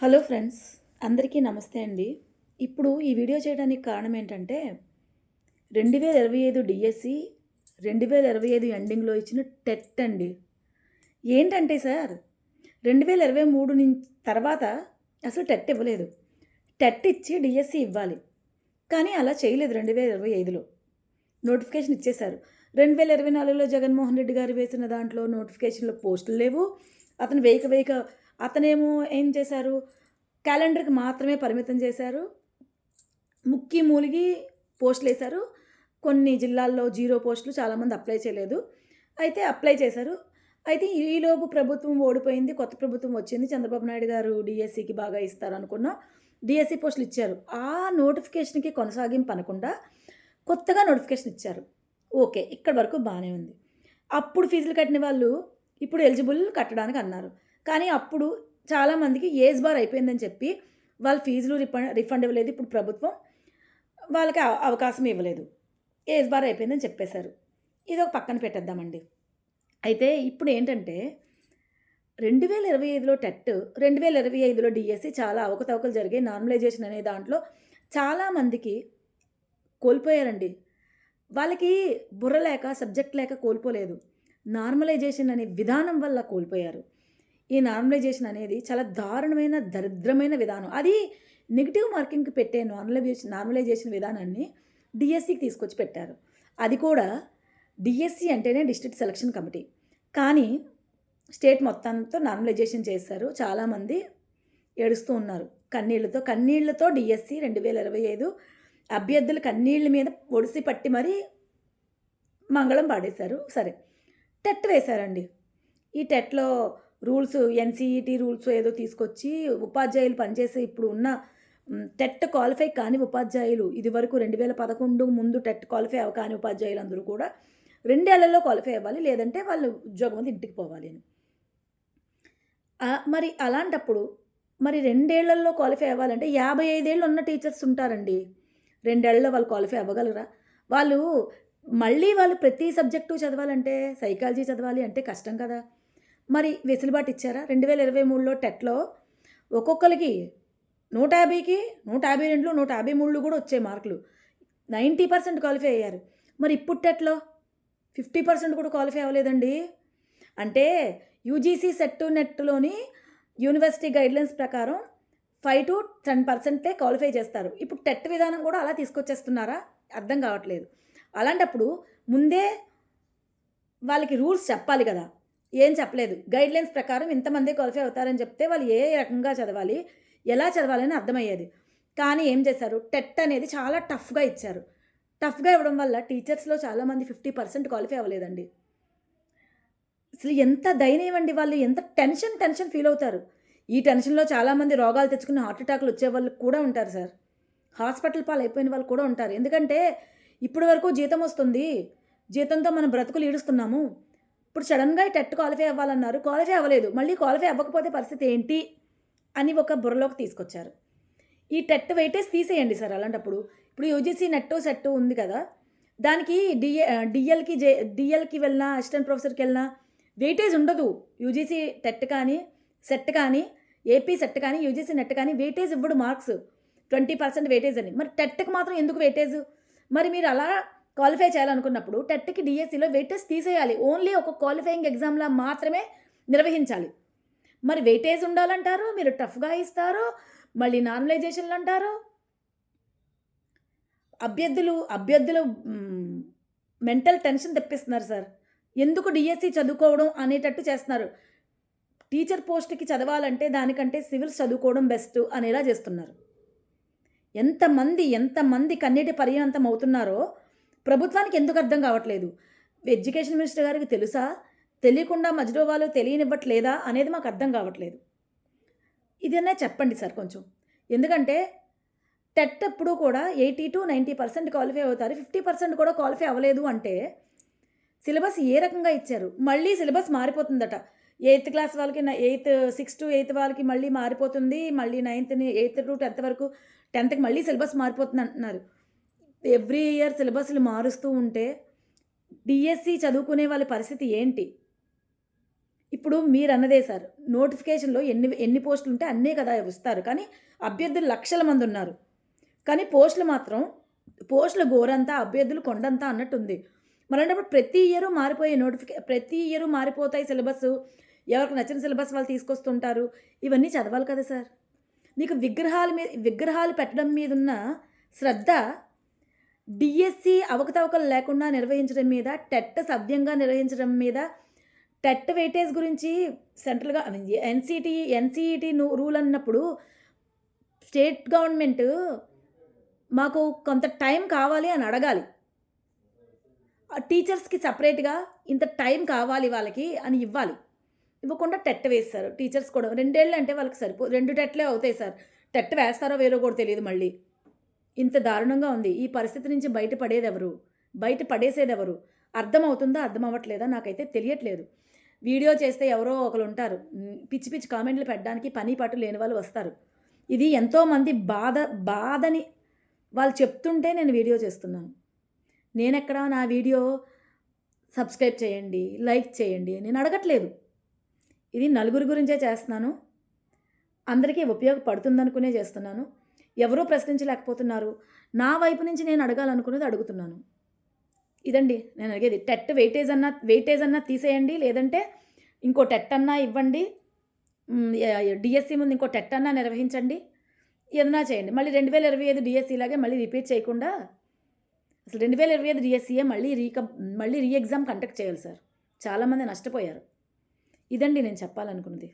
Hello friends అందరికీ నమస్తే అండి. ఇప్పుడు ఈ వీడియో చేయడానికి కారణం ఏంటంటే రెండు వేల ఇరవై ఐదు డిఎస్సి రెండు వేల ఇరవై ఐదు ఎండింగ్లో ఇచ్చిన టెట్ అండి. ఏంటంటే సార్ రెండు వేల ఇరవై మూడు నుంచి తర్వాత అసలు టెట్ ఇవ్వలేదు. టెట్ ఇచ్చి డిఎస్సి ఇవ్వాలి. కానీ అలా చేయలేదు రెండు వేల ఇరవై ఐదులో. నోటిఫికేషన్ ఇచ్చేశారు. రెండు వేల ఇరవై నాలుగులో జగన్మోహన్ రెడ్డి గారు వేసిన దాంట్లో నోటిఫికేషన్లో పోస్టులు లేవు. అతను వేయక వేయక అతనేమో ఏం చేశారు? క్యాలెండర్కి మాత్రమే పరిమితం చేశారు. ముక్కి మూలిగి పోస్టులు వేశారు. కొన్ని జిల్లాల్లో జీరో పోస్టులు చాలామంది అప్లై చేయలేదు. అయితే అప్లై చేశారు. అయితే ఈలోపు ప్రభుత్వం ఓడిపోయింది కొత్త ప్రభుత్వం వచ్చింది. చంద్రబాబు నాయుడు గారు డిఎస్సికి బాగా ఇస్తారు అనుకున్నాం డిఎస్సి పోస్టులు ఇచ్చారు. ఆ నోటిఫికేషన్కి కొనసాగింపు అనకుండా కొత్తగా నోటిఫికేషన్ ఇచ్చారు. ఓకే ఇక్కడ వరకు బాగానే ఉంది. అప్పుడు ఫీజులు కట్టిన వాళ్ళు ఇప్పుడు ఎలిజిబుల్ కట్టడానికి అన్నారు. కానీ అప్పుడు చాలామందికి ఏజ్ బార్ అయిపోయిందని చెప్పి వాళ్ళ ఫీజులు రిఫండ్ రిఫండ్ ఇవ్వలేదు. ఇప్పుడు ప్రభుత్వం వాళ్ళకి అవ- అవకాశం ఇవ్వలేదు. ఏజ్ బార్ అయిపోయిందని చెప్పేశారు. ఇది ఒక పక్కన పెట్టేద్దామండి. అయితే ఇప్పుడు ఏంటంటే రెండు వేల ఇరవై ఐదులో టెట్ రెండు వేల ఇరవై ఐదులో డిఎస్సి చాలా అవకతవకలు జరిగాయి. నార్మలైజేషన్ అనే దాంట్లో చాలామందికి కోల్పోయారండి. వాళ్ళకి బుర్ర లేక సబ్జెక్ట్ లేక కోల్పోలేదు. నార్మలైజేషన్ అనే విధానం వల్ల కోల్పోయారు. ఈ నార్మలైజేషన్ అనేది చాలా దారుణమైన దరిద్రమైన విధానం. అది నెగిటివ్ మార్కింగ్కి పెట్టే నార్మలైజేషన్ నార్మలైజేషన్ విధానాన్ని డిఎస్సికి తీసుకొచ్చి పెట్టారు. అది కూడా డిఎస్సి అంటేనే డిస్ట్రిక్ట్ సెలక్షన్ కమిటీ. కానీ స్టేట్ మొత్తంతో నార్మలైజేషన్ చేశారు. చాలామంది ఏడుస్తూ ఉన్నారు. కన్నీళ్ళతో కన్నీళ్ళతో డిఎస్సి రెండు వేల ఇరవై ఐదు అభ్యర్థులు కన్నీళ్ళ మీద ఒడిసి పట్టి మరీ మంగళం పాడేశారు. సరే టెట్ వేశారండి. ఈ టెట్లో రూల్స్ ఎన్సీఈటీ రూల్స్ ఏదో తీసుకొచ్చి ఉపాధ్యాయులు పనిచేసే ఇప్పుడు ఉన్న టెట్ క్వాలిఫై కాని ఉపాధ్యాయులు ఇది వరకు రెండు వేల పదకొండు ముందు టెట్ క్వాలిఫై అవ కాని ఉపాధ్యాయులు అందరూ కూడా రెండేళ్ళలో క్వాలిఫై అవ్వాలి. లేదంటే వాళ్ళు ఉద్యోగం అది ఇంటికి పోవాలి అని. మరి అలాంటప్పుడు మరి రెండేళ్ళలో క్వాలిఫై అవ్వాలంటే యాభై ఐదేళ్ళు ఉన్న టీచర్స్ ఉంటారండి. రెండేళ్ళలో వాళ్ళు క్వాలిఫై అవ్వగలరా? వాళ్ళు మళ్ళీ వాళ్ళు ప్రతి సబ్జెక్టు చదవాలంటే సైకాలజీ చదవాలి అంటే కష్టం కదా. మరి వెసులుబాటు ఇచ్చారా? రెండు వేల ఇరవై మూడులో టెట్లో ఒక్కొక్కరికి నూట యాభైకి నూట యాభై రెండులో నూట యాభై మూడులో కూడా వచ్చే మార్కులు. నైంటీ పర్సెంట్ క్వాలిఫై అయ్యారు. మరి ఇప్పుడు టెట్లో ఫిఫ్టీ పర్సెంట్ కూడా క్వాలిఫై అవ్వలేదండి. అంటే యూజీసీ సెట్ నెట్లోని యూనివర్సిటీ గైడ్లైన్స్ ప్రకారం ఫైవ్ టు టెన్ పర్సెంటే క్వాలిఫై చేస్తారు. ఇప్పుడు టెట్ విధానం కూడా అలా తీసుకొచ్చేస్తున్నారా? అర్థం కావట్లేదు. అలాంటప్పుడు ముందే వాళ్ళకి రూల్స్ చెప్పాలి కదా. ఏం చెప్పలేదు. గైడ్లైన్స్ ప్రకారం ఇంతమంది క్వాలిఫై అవుతారని చెప్తే వాళ్ళు ఏ రకంగా చదవాలి ఎలా చదవాలని అర్థమయ్యేది. కానీ ఏం చేశారు? టెట్ అనేది చాలా టఫ్గా ఇచ్చారు. టఫ్గా ఇవ్వడం వల్ల టీచర్స్లో చాలామంది ఫిఫ్టీ పర్సెంట్ క్వాలిఫై అవ్వలేదండి. అసలు ఎంత దయనీయం వాళ్ళు ఎంత టెన్షన్ టెన్షన్ ఫీల్ అవుతారు. ఈ టెన్షన్లో చాలామంది రోగాలు తెచ్చుకుని హార్ట్ అటాక్లు వచ్చే వాళ్ళు కూడా ఉంటారు సార్. హాస్పిటల్ పాలు అయిపోయిన వాళ్ళు కూడా ఉంటారు. ఎందుకంటే ఇప్పటి వరకు జీతం వస్తుంది. జీతంతో మనం బ్రతుకులు ఈడుస్తున్నాము. ఇప్పుడు సడన్గా టెట్ క్వాలిఫై అవ్వాలన్నారు క్వాలిఫై అవ్వలేదు. మళ్ళీ క్వాలిఫై అవ్వకపోతే పరిస్థితి ఏంటి అని ఒక బుర్రలోకి తీసుకొచ్చారు. ఈ టెట్ వెయిటేజ్ తీసేయండి సార్ అలాంటప్పుడు. ఇప్పుడు యూజీసీ నెట్టో సెట్ ఉంది కదా దానికి డిఏ డిఎల్కి జే డిఎల్కి వెళ్ళినా అసిస్టెంట్ ప్రొఫెసర్కి వెళ్ళినా వెయిటేజ్ ఉండదు. యూజీసీ టెట్ కానీ సెట్ కానీ ఏపీ సెట్ కానీ యూజీసీ నెట్ కానీ వెయిటేజ్ ఇవ్వడు మార్క్స్. ట్వంటీ పర్సెంట్ వెయిటేజ్ అని. మరి టెట్కి మాత్రం ఎందుకు వెయిటేజ్? మరి మీరు అలా క్వాలిఫై చేయాలనుకున్నప్పుడు టెట్కి డిఎస్సిలో వెయిటేజ్ తీసేయాలి. ఓన్లీ ఒక క్వాలిఫైయింగ్ ఎగ్జామ్లా మాత్రమే నిర్వహించాలి. మరి వెయిటేజ్ ఉండాలంటారు? మీరు టఫ్గా ఇస్తారు? మళ్ళీ నార్మలైజేషన్లు అంటారు అభ్యర్థులు అభ్యర్థులు మెంటల్ టెన్షన్ తెప్పిస్తున్నారు సార్. ఎందుకు డిఎస్సి చదువుకోవడం అనేటట్టు చేస్తున్నారు? టీచర్ పోస్ట్కి చదవాలంటే దానికంటే సివిల్స్ చదువుకోవడం బెస్ట్ అనేలా చేస్తున్నారు. ఎంతమంది ఎంతమంది కన్నీటి పర్యంతం అవుతున్నారో ప్రభుత్వానికి ఎందుకు అర్థం కావట్లేదు? ఎడ్యుకేషన్ మినిస్టర్ గారికి తెలుసా? తెలియకుండా మధ్యలో వాళ్ళు తెలియనివ్వట్లేదా అనేది మాకు అర్థం కావట్లేదు. ఇదన్నా చెప్పండి సార్ కొంచెం. ఎందుకంటే టెట్ ఎప్పుడు కూడా eighty to ninety percent qualify అవుతారు. ఫిఫ్టీ పర్సెంట్ కూడా క్వాలిఫై అవ్వలేదు అంటే సిలబస్ ఏ రకంగా ఇచ్చారు? మళ్ళీ సిలబస్ మారిపోతుందట. ఎయిత్ క్లాస్ వాళ్ళకి ఎయిత్ సిక్స్ టు ఎయిత్ వాళ్ళకి మళ్ళీ మారిపోతుంది. మళ్ళీ నైన్త్ని ఎయిత్ టు టెన్త్ వరకు టెన్త్కి మళ్ళీ సిలబస్ మారిపోతుంది అంటున్నారు ఎవ్రీ ఇయర్ సిలబస్లు మారుస్తూ ఉంటే డిఎస్సి చదువుకునే వాళ్ళ పరిస్థితి ఏంటి? ఇప్పుడు మీరు అన్నదే సార్ నోటిఫికేషన్లో ఎన్ని ఎన్ని పోస్టులు ఉంటే అన్నీ కదా ఇస్తారు. కానీ అభ్యర్థులు లక్షల మంది ఉన్నారు. కానీ పోస్టులు మాత్రం పోస్టుల గోరంతా అభ్యర్థులు కొండంతా అన్నట్టు ఉంది మరన్నప్పుడు ప్రతి ఇయర్ మారిపోయే నోటిఫికే ప్రతి ఇయర్ మారిపోతాయి సిలబస్ ఎవరికి నచ్చిన సిలబస్ వాళ్ళు తీసుకొస్తుంటారు. ఇవన్నీ చదవాలి కదా సార్. మీకు విగ్రహాల మీద విగ్రహాలు పెట్టడం మీద ఉన్న శ్రద్ధ డిఎస్సి అవకతవకలు లేకుండా నిర్వహించడం మీద టెట్ సవ్యంగా నిర్వహించడం మీద టెట్ వెయిటేజ్ గురించి సెంట్రల్గా ఎన్సిటి ఎన్సిఈటి రూల్ అన్నప్పుడు స్టేట్ గవర్నమెంట్ మాకు కొంత టైం కావాలి అని అడగాలి. ఆ టీచర్స్కి సపరేట్గా ఇంత టైం కావాలి వాళ్ళకి అని ఇవ్వాలి. ఇవ్వకుండా టెట్ వేస్తారు టీచర్స్ కూడా. రెండేళ్ళు అంటే వాళ్ళకి సరిపో రెండు టెట్లే అవుతాయి సార్. టెట్ వేస్తారో వేరో కూడా తెలియదు మళ్ళీ. ఇంత దారుణంగా ఉంది. ఈ పరిస్థితి నుంచి బయటపడేదెవరు? ఎవరు బయట పడేసేదెవరు అర్థమవుతుందా? అర్థం అవ్వట్లేదా నాకైతే తెలియట్లేదు. వీడియో చేస్తే ఎవరో ఒకరు ఉంటారు పిచ్చి పిచ్చి కామెంట్లు పెట్టడానికి పని పాటు లేని వాళ్ళు వస్తారు. ఇది ఎంతోమంది బాధ బాధని వాళ్ళు చెప్తుంటే నేను వీడియో చేస్తున్నాను. నేనెక్కడ నా వీడియో సబ్స్క్రైబ్ చేయండి లైక్ చేయండి నేను అడగట్లేదు. ఇది నలుగురి గురించే చేస్తున్నాను. అందరికీ ఉపయోగపడుతుందనుకునే చేస్తున్నాను. ఎవరూ ప్రశ్నించలేకపోతున్నారు. నా వైపు నుంచి నేను అడగాలనుకున్నది అడుగుతున్నాను. ఇదండి నేను అడిగేది. టెట్ వెయిటేజ్ అన్నా వెయిటేజ్ అన్నా తీసేయండి లేదంటే ఇంకో టెట్ అన్నా ఇవ్వండి డిఎస్సి ముందు ఇంకో టెట్ అన్నా నిర్వహించండి ఏదైనా చేయండి. మళ్ళీ రెండు వేల ఇరవై ఐదు డిఎస్సి లాగే మళ్ళీ రిపీట్ చేయకుండా అసలు రెండు వేల ఇరవై ఐదు డిఎస్సీఏ మళ్ళీ రీక మళ్ళీ రీ ఎగ్జామ్ కండక్ట్ చేయాలి సార్. చాలామంది నష్టపోయారు. ఇదండి నేను చెప్పాలనుకున్నది.